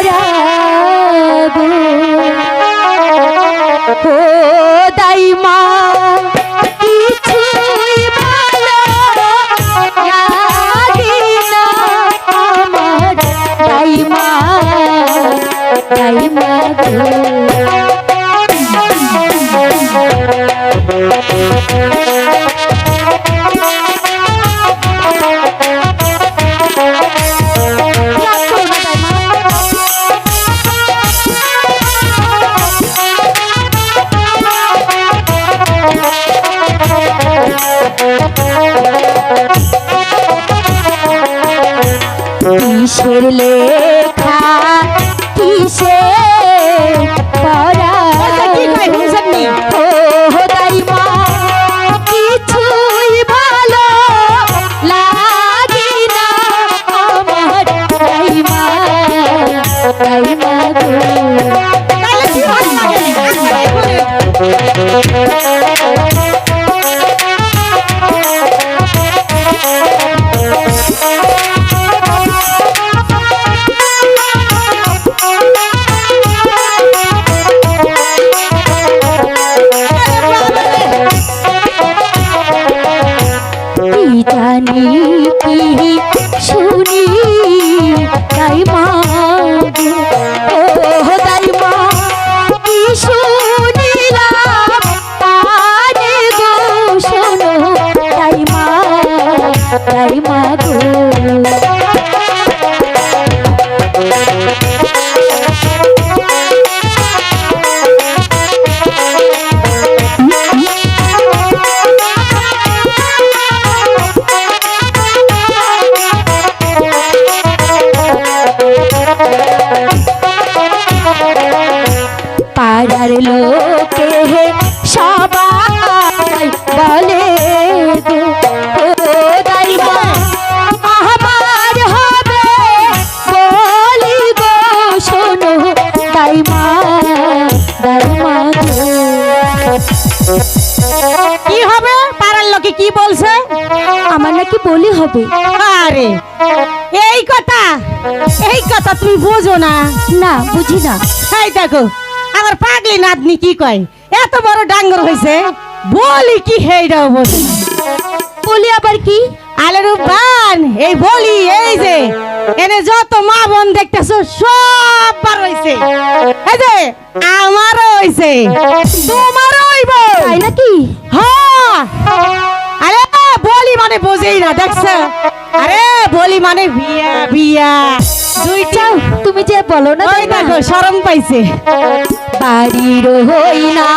পরাবো ও দাইমা কিছুই ভালো লেখা কি শুনি তাই মা পাড়ার লোকে সবাই বলে কি হবে? পাড়ার লোকে কি বলছে? আমার নাকি বলি হবে। আরে এই কথা এই কথা তুমি বোঝো না। না বুঝি না। এই দেখো আমার পাগলি নাতনি কি কয়? এত বড় ডাঙ্গর হয়েছে বলি কি হেইটাও না বলি আবার কি? আলে রূপবান এই বলি এই যে এনে যত মা বোন দেখতেছো সব বার হইছে। এই যে আমারও হইছে তোমারও হইব। তাই নাকি? হ্যাঁ। আরে বলি মানে বোঝেই না দেখছ? আরে বলি মানে বিয়া বিয়া। দুইটা তুমি যে বলো না। দেখো শরম পাইছে বাড়ির হই না